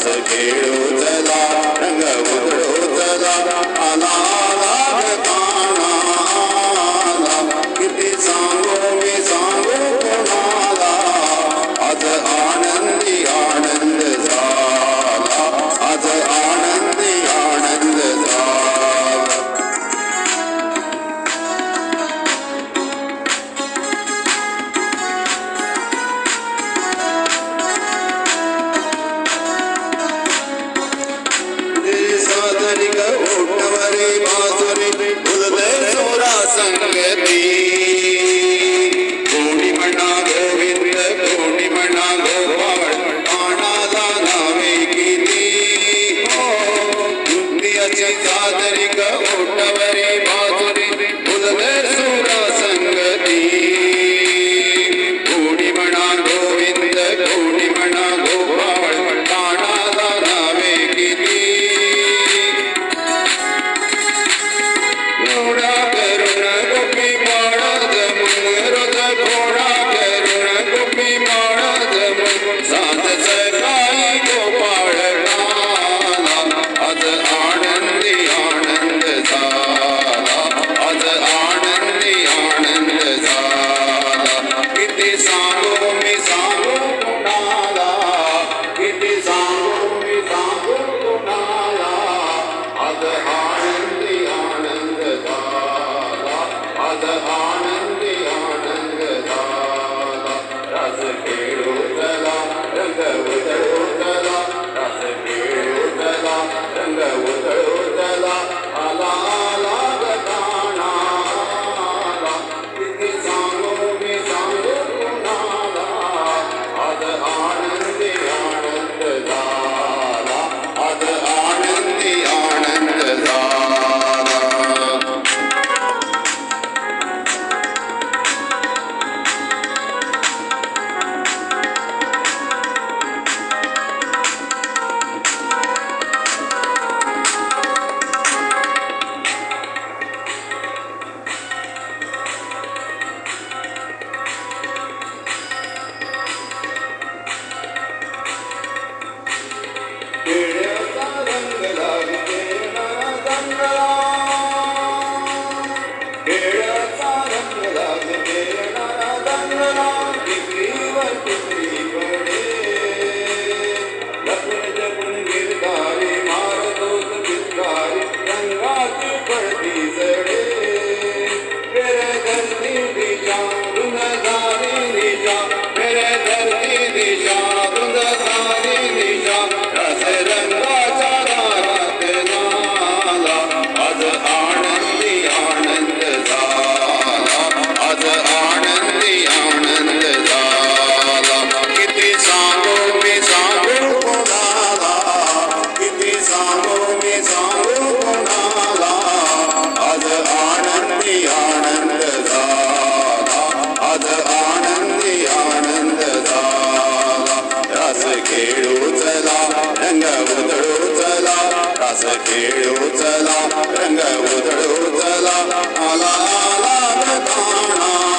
नाच खेळू चला रंग उधळू आला ನಾಗರಿಕ ಉಣ್ಣವರೇ खेळू चला रंग उधळू चला आला आला